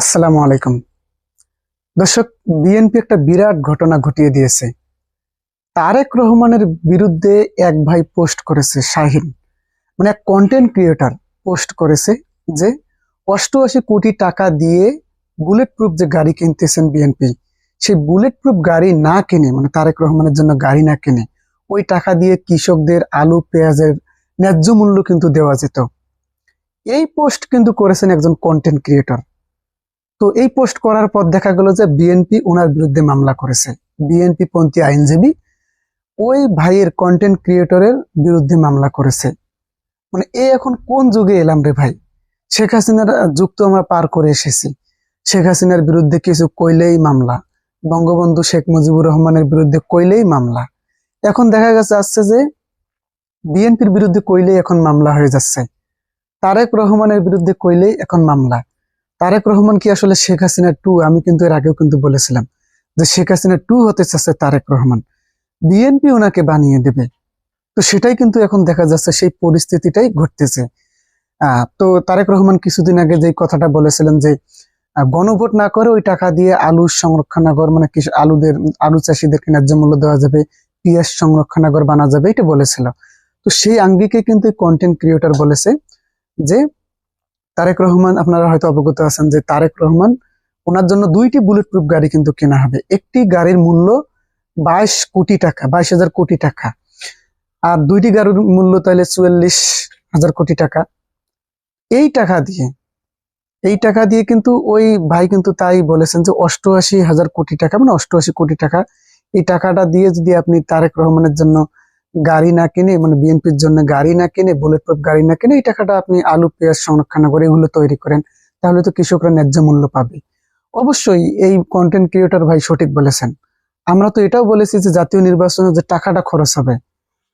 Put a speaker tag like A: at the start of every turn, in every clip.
A: আসসালামু আলাইকুম। দর্শক, বিএনপি একটা বিরাট ঘটনা ঘটিয়ে দিয়েছে। তারেক রহমানের বিরুদ্ধে এক ভাই পোস্ট করেছে শাহিন। মানে এক কন্টেন্ট ক্রিয়েটার পোস্ট করেছে যে অষ্টআশি কোটি টাকা দিয়ে বুলেট প্রুফ যে গাড়ি কিনতেছেন বিএনপি, সেই বুলেট প্রুফ গাড়ি না কিনে মানে তারেক রহমানের জন্য গাড়ি না কিনে, ওই টাকা দিয়ে কৃষকদের আলু, পেঁয়াজের ন্যায্য মূল্য কিন্তু দেওয়া যেত। এই পোস্ট কিন্তু করেছেন একজন কন্টেন্ট ক্রিয়েটর তো এই পোস্ট করার পর দেখা গেল যে বিএনপি ওনার বিরুদ্ধে মামলা করেছে। বিএনপি পন্থী আইনজীবী ওই ভাইয়ের কন্টেন্ট ক্রিয়েটরের বিরুদ্ধে মামলা করেছে। মানে এ এখন কোন যুগে এলাম রে ভাই? শেখ হাসিনার যুগ তো আমরা পার করে এসেছি। শেখ হাসিনার বিরুদ্ধে কিছু কইলেই মামলা। বঙ্গবন্ধু শেখ মুজিবুর রহমানের বিরুদ্ধে কইলেই মামলা। এখন দেখা গেছে আসছে যে বিএনপির বিরুদ্ধে কইলেই এখন মামলা হয়ে যাচ্ছে। তারেক রহমানের বিরুদ্ধে কইলেই এখন মামলা। তারেক রহমান কি আসলে শেখ হাসিনা টু আমি কিন্তু এর আগেও কিন্তু বলেছিলাম যে শেখ হাসিনা টু হতে চাচ্ছে তারেক রহমান। বিএনপি ওনাকে বানিয়ে দেবে। তো সেটাই কিন্তু এখন দেখা যাচ্ছে সেই পরিস্থিতিটাই ঘটতেছে। তো তারেক রহমান কিছুদিন আগে যে কথাটা বলেছিলেন যে গণভোট না করে ওই টাকা দিয়ে আলু সংরক্ষণাগর মানে আলুদের, আলু চাষিদেরকে ন্যায্য মূল্য দেওয়া যাবে, পিঁয়াজ সংরক্ষণাগর বানা যাবে, এটা বলেছিল। তো সেই আঙ্গিকে কিন্তু কন্টেন্ট ক্রিয়েটর বলেছে যে তারেক রহমান, আপনারা হয়তো অবগত আছেন যে তারেক রহমান, ওনার জন্য দুইটি বুলেট প্রুফ গাড়ি কিন্তু কেনা হবে। একটি গাড়ির মূল্য বাইশ কোটি টাকা, বাইশ হাজার কোটি টাকা। আর দুইটি গাড়ির মূল্য তাহলে চুয়াল্লিশ হাজার কোটি টাকা। এই টাকা দিয়ে, এই টাকা দিয়ে কিন্তু ওই ভাই কিন্তু তাই বলেছেন যে অষ্টআশি হাজার কোটি টাকা মানে অষ্টআশি কোটি টাকা। এই টাকাটা দিয়ে যদি আপনি তারেক রহমানের জন্য গাড়ি না কিনে মানে বিএনপির জন্য গাড়ি না কিনে বুলেট প্রুফ গাড়ি না কিনে এই টাকাটা আপনি আলু, পেঁয়াজ সংরক্ষণ করে এগুলো তৈরি করেন, তাহলে তো কৃষকরা ন্যায্য মূল্য পাবে। অবশ্যই এই কন্টেন্ট ক্রিয়েটর ভাই সঠিক বলেছেন। আমরা তো এটাও বলেছি যে জাতীয় নির্বাচনে যে টাকাটা খরচ হবে,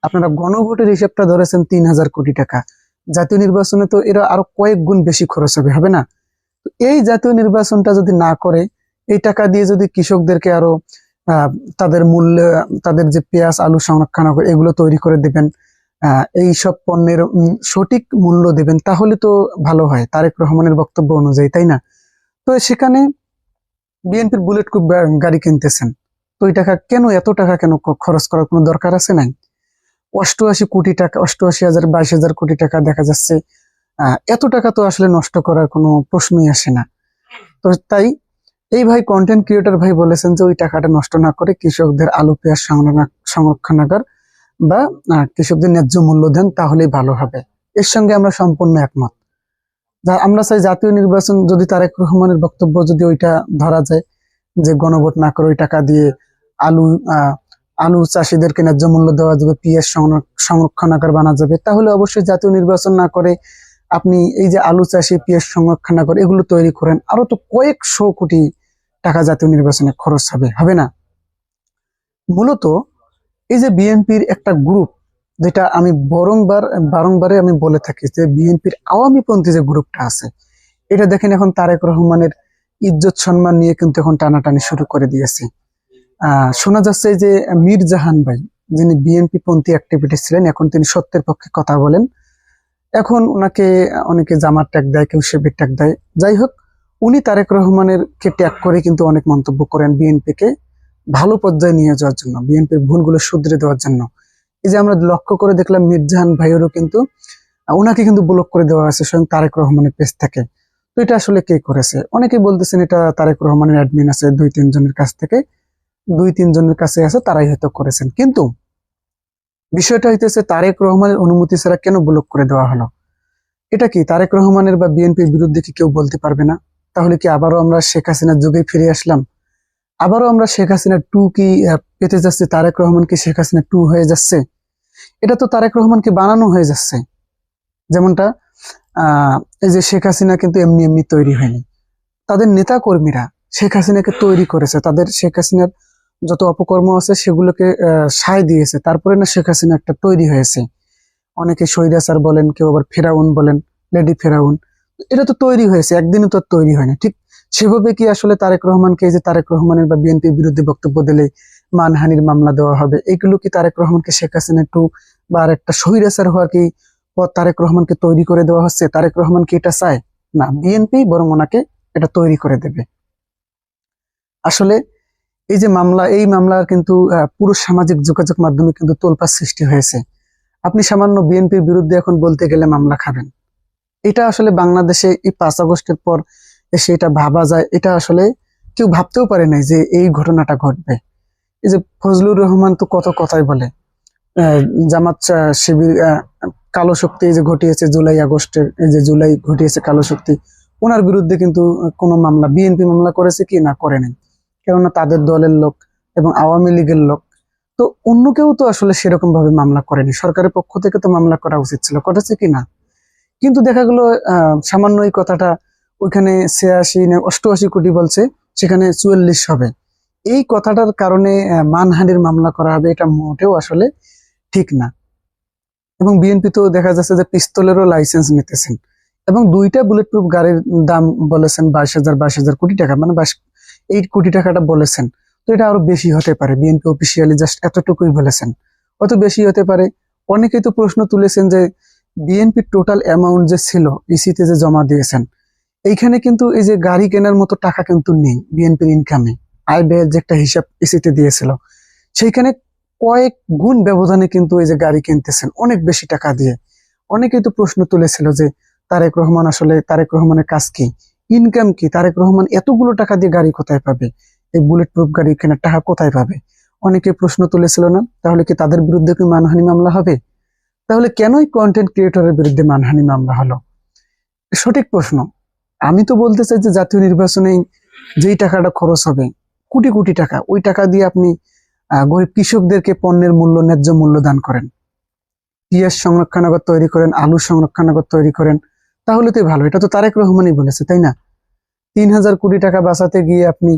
A: আপনারা গণভোটের হিসাবটা ধরেছেন তিন হাজার কোটি টাকা। জাতীয় নির্বাচনে তো এরা আরও কয়েক গুণ বেশি খরচ হবে হবে না? এই জাতীয় নির্বাচনটা যদি না করে, এই টাকা দিয়ে যদি কৃষকদেরকে আরও তাদের মূল্য, তাদের যে পেঁয়াজ, আলু সংরক্ষণ এগুলো তৈরি করে দেবেন এই সব পণ্যের সঠিক মূল্য দেবেন, তাহলে তো ভালো হয়, তারেক রহমানের বক্তব্য অনুযায়ী, তাই না? তো সেখানে বিএনপির বুলেট প্রুফ গাড়ি কিনতেছেন, তো এই টাকা কেন, এত টাকা কেন খরচ করার কোনো দরকার আছে নাই? অষ্টআশি কোটি টাকা, অষ্টআশি হাজার, বাইশ হাজার কোটি টাকা দেখা যাচ্ছে এত টাকা তো আসলে নষ্ট করার কোনো প্রশ্নই আসে না। তো তাই এই ভাই কন্টেন্ট ক্রিয়েটর ভাই বলেছেন যে ওই টাকাটা নষ্ট না করে কৃষকদের আলু, পেঁয়াজ সংরক্ষণ- সংরক্ষণাগার বা কৃষকদের ন্যায্য মূল্য দেন, তাহলেই ভালো হবে। এর সঙ্গে আমরা সম্পূর্ণ একমত। আমরা চাই জাতীয় নির্বাচন যদি তারেক রহমানের বক্তব্য যদি ওইটা ধরা যায়, যে গণভোট না করে ওই টাকা দিয়ে আলু আলু চাষিদেরকে ন্যায্য মূল্য দেওয়া যাবে পিএস সংরক্ষণাগার বানা যাবে, তাহলে অবশ্যই জাতীয় নির্বাচন না করে আপনি এই যে আলু চাষি পিএস সংরক্ষণাগার এগুলো তৈরি করেন। আরও তো কয়েকশো কোটি টাকা জাতীয় নির্বাচনে খরচ হবে হবে না। মূলত এই যে বিএনপির একটা গ্রুপ যেটা আমি বরংবার, বারংবারে আমি বলে থাকি যে বিএনপির আওয়ামীপন্থী যে গ্রুপটা আছে, এটা দেখেন এখন তারেক রহমানের ইজ্জত সম্মান নিয়ে কিন্তু এখন টানাটানি শুরু করে দিয়েছে। শোনা যাচ্ছে যে মীর জাহান ভাই, যিনি বিএনপি পন্থী অ্যাক্টিভিটি ছিলেন, এখন তিনি সত্যের পক্ষে কথা বলেন। এখন ওনাকে অনেকে জামার ট্যাগ দেয়, কেউ শিবির ট্যাগ দেয়। যাই হোক উনি তারেক রহমানের কে ট্যাগ করে কিন্তু অনেক মন্তব্য করেন বিএনপিকে ভালো পর্যায়ে নিয়ে যাওয়ার জন্য, বিএনপির ভুলগুলো শুধরে দেওয়ার জন্য। এই যে আমরা লক্ষ্য করে দেখলাম মির্জাহান ভাইয়েরও কিন্তু, ওনাকে কিন্তু ব্লক করে দেওয়া আছে স্বয়ং তারেক রহমানের পেজ থেকে। তো এটা আসলে কে করেছে? অনেকে বলতেছেন এটা তারেক রহমানের অ্যাডমিন আছে দুই তিনজনের কাছ থেকে। দুই তিনজনের কাছে আছে, তারাই হয়তো করেছেন। কিন্তু বিষয়টা হইতেছে তারেক রহমানের অনুমতি ছাড়া কেন ব্লক করে দেওয়া হলো? এটা কি তারেক রহমানের বা বিএনপির বিরুদ্ধে কি কেউ বলতে পারবে না? তাহলে কি আবারও আমরা শেখ হাসিনার যুগে ফিরে আসলাম? আবারও আমরা শেখ হাসিনা টু কি পেতে যাচ্ছে? তারেক রহমান কি শেখ হাসিনা টু হয়ে যাচ্ছে? এটা তো তারেক রহমানকে বানানো হয়ে যাচ্ছে? যেমনটা এই যে শেখ হাসিনা কিন্তু এমনি এমনি তৈরি হয়নি। তাদের নেতা কর্মীরা শেখ হাসিনাকে তৈরি করেছে। তাদের শেখ হাসিনার যত অপকর্ম আছে সেগুলোকে সায় দিয়েছে। তারপরে না শেখ হাসিনা একটা তৈরি হয়েছে। অনেকে সৈরাসার বলেন, কেউ আবার ফেরাউন বলেন, লেডি ফেরাউন। এটা তো তৈরি হয়েছে একদিনে তো তৈরি হয়নি ঠিক সেভাবে কি আসলে তারেক রহমানকে এই যে তারেক রহমানের বা বিএনপির বিরুদ্ধে বক্তব্য দিলে মানহানির মামলা দেওয়া হবে? এগুলো কি তারেক রহমানকে শেখ হাসিনা একটু বা আর একটা সহিরাসার হওয়ার কি তারেক রহমানকে তৈরি করে দেওয়া হচ্ছে? তারেক রহমান কি এটা চায়? না, বিএনপি বরং ওনাকে এটা তৈরি করে দেবে। আসলে এই যে মামলা, এই মামলার কিন্তু পুরো সামাজিক যোগাযোগ মাধ্যমে কিন্তু তোলপাড় সৃষ্টি হয়েছে। আপনি সামান্য বিএনপির বিরুদ্ধে এখন বলতে গেলে মামলা খাবেন। এটা আসলে বাংলাদেশে এই পাঁচ আগস্টের পর এসে এটা ভাবা যায়। এটা আসলে কেউ ভাবতেও পারে নাই যে এই ঘটনাটা ঘটবে। এই যে ফজলুর রহমান তো কত কথাই বলে। জামাত শিবির কালো শক্তি যে ঘটিয়েছে জুলাই আগস্টের, এই যে জুলাই ঘটিয়েছে কালো শক্তি, ওনার বিরুদ্ধে কিন্তু কোনো মামলা, বিএনপি মামলা করেছে কি না করে নাই। কেননা তাদের দলের লোক এবং আওয়ামী লীগের লোক। তো অন্য কেউ তো আসলে সেরকম ভাবে মামলা করেনি। সরকারের পক্ষ থেকে তো মামলা করা উচিত ছিল। করেছে কি না? কিন্তু দেখা গেলো সামান্য এই কথাটা ওইখানে ছিয়াশি না, অষ্টআশি কোটি বলছে, সেখানে চুয়াল্লিশ হবে। এই কথাটার কারণে মানহানির মামলা করা হবে, এটা মোটেও আসলে ঠিক না। এবং বিএনপি তো দেখা যাচ্ছে যে পিস্তলেরও লাইসেন্স নিতেছেন। এবং দুইটা বুলেট প্রুফ গাড়ির দাম বলেছেন বাইশ হাজার বাইশ হাজার কোটি টাকা মানে বাইশ, এই কোটি টাকাটা বলেছেন। তো এটা আরও বেশি হতে পারে, বিএনপি অফিসিয়ালি জাস্ট এতটুকুই বলেছেন। হয়তো বেশি হতে পারে, অনেকেই তো প্রশ্ন তুলেছেন যে বিএনপি টোটাল অ্যামাউন্ট যে ছিল ইসিতে যে জমা দিয়েছেন, এইখানে কিন্তু এই যে গাড়ি কেনার মতো টাকা কিন্তু নেই বিএনপির ইনকামে আয় ব্যয়ের যে একটা হিসাব ইসিতে দিয়েছিল, সেইখানে কয়েক গুণ ব্যবধানে কিন্তু এই যে গাড়ি কিনতেছেন, অনেক বেশি টাকা দিয়ে। অনেকেই তো প্রশ্ন তুলেছিল যে, তারেক রহমান আসলে, তারেক রহমানের কাজ কি? ইনকাম কি? তারেক রহমান এতগুলো টাকা দিয়ে গাড়ি কোথায় পাবে? এই বুলেট প্রুফ গাড়ি কেনার টাকা কোথায় পাবে? অনেকে প্রশ্ন তুলেছিল না, তাহলে কি তাদের বিরুদ্ধে কি মানহানি মামলা হবে? তাহলে কেনই কন্টেন্ট ক্রিয়েটরের বিরুদ্ধে মানহানি মামলা হলো? সঠিক প্রশ্ন। আমি তো বলতে চাই যে জাতীয় নির্বাচনে যেই টাকাটা খরচ হবে, কোটি কোটি টাকা, ওই টাকা দিয়ে আপনি গরিব কৃষকদেরকে পণ্যের মূল্য, ন্যায্য মূল্য দান করেন। পিঁয়াজ সংরক্ষণাগার তৈরি করেন, আলু সংরক্ষণাগার তৈরি করেন, তাহলে তো ভালো, এটা তো তারেক রহমানই বলেছে, তাই না? তিন হাজার কোটি টাকা বাঁচাতে গিয়ে আপনি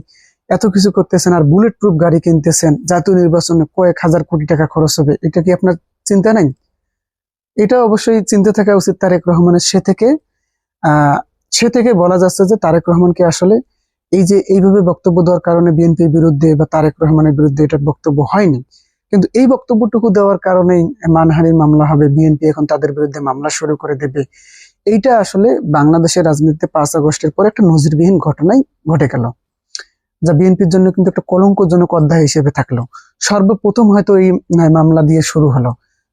A: এত কিছু করতেছেন আর বুলেট প্রুফ গাড়ি কিনতেছেন, জাতীয় নির্বাচনে কয়েক হাজার কোটি টাকা খরচ হবে, এটা কি আপনার চিন্তা নাই? এটা অবশ্যই চিন্তা থাকা উচিত তারেক রহমানের সে থেকে। সে থেকে বলা যাচ্ছে যে তারেক রহমানকে আসলে এই যে এইভাবে বক্তব্য দেওয়ার কারণে বিএনপির বিরুদ্ধে বা তারেক রহমানের বিরুদ্ধে এটা বক্তব্য হয়নি। কিন্তু এই বক্তব্যটুকু দেওয়ার কারণেই মানহানির মামলা হবে, বিএনপি এখন তাদের বিরুদ্ধে মামলা শুরু করে দেবে। এইটা আসলে বাংলাদেশের রাজনীতিতে পাঁচ আগস্টের পর একটা নজিরবিহীন ঘটনাই ঘটে গেল, যা বিএনপির জন্য কিন্তু একটা কলঙ্কজনক অধ্যায় হিসেবে থাকল। সর্বপ্রথম হয়তো এই মামলা দিয়ে শুরু হলো।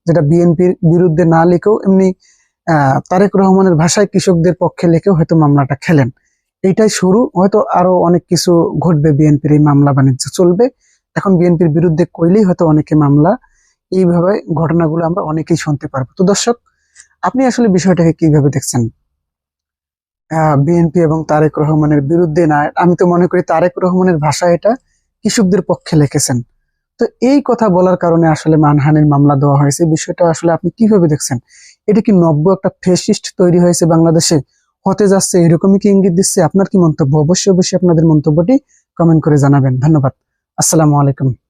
A: যেটা বিএনপির বিরুদ্ধে না লিখেও এমনি তারেক রহমানের ভাষায় কৃষকদের পক্ষে লিখেও হয়তো মামলাটা খেলেন। এইটাই শুরু। হয়তো আরও অনেক কিছু ঘটবে বিএনপির এই মামলা বাণিজ্য চলবে। এখন বিএনপির বিরুদ্ধে কইলেই হয়তো অনেকে মামলা, এইভাবে ঘটনাগুলো আমরা অনেকেই শুনতে পারব। তো দর্শক, আপনি আসলে বিষয়টাকে কীভাবে দেখছেন? বিএনপি এবং তারেক রহমানের বিরুদ্ধে না, আমি তো মনে করি তারেক রহমানের ভাষা এটা কৃষকদের পক্ষে লিখেছেন। তো এই কথা বলার কারণে আসলে মানহানির মামলা দেওয়া হয়েছে। বিষয়টা আসলে আপনি কীভাবে দেখছেন? এটা কি নব্য একটা ফেসিস্ট তৈরি হয়েছে বাংলাদেশে? হতে যাচ্ছে, এরকমই কি ইঙ্গিত দিচ্ছে? আপনার কি মন্তব্য? অবশ্যই অবশ্যই আপনাদের মন্তব্যটি কমেন্ট করে জানাবেন। ধন্যবাদ। আসসালামু আলাইকুম।